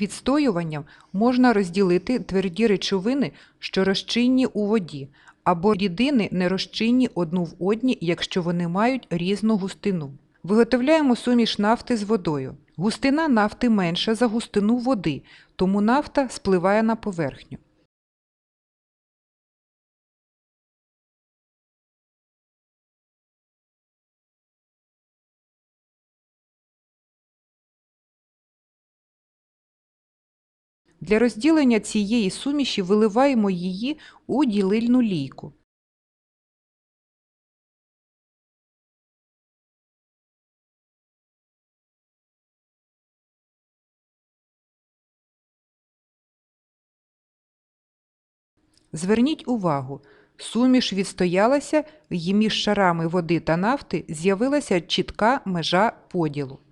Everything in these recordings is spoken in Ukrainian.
Відстоюванням можна розділити тверді речовини, що розчинні у воді, або рідини не розчинні одну в одні, якщо вони мають різну густину. Виготовляємо суміш нафти з водою. Густина нафти менша за густину води, тому нафта спливає на поверхню. Для розділення цієї суміші виливаємо її у ділильну лійку. Зверніть увагу, суміш відстоялася, і між шарами води та нафти з'явилася чітка межа поділу.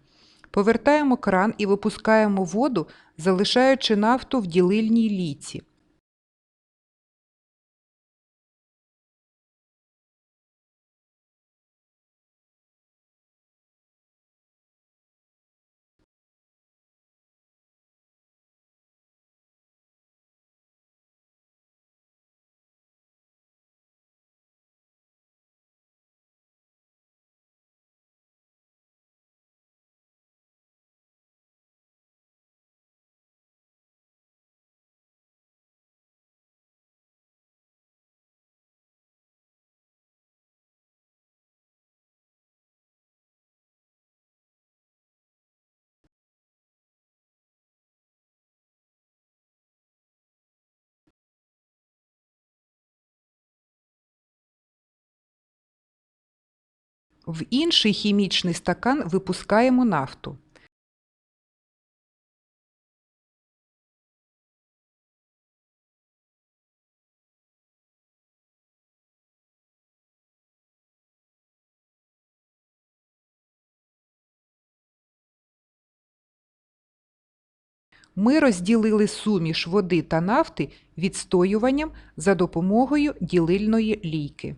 Повертаємо кран і випускаємо воду, залишаючи нафту в ділильній лійці. В інший хімічний стакан випускаємо нафту. Ми розділили суміш води та нафти відстоюванням за допомогою ділильної лійки.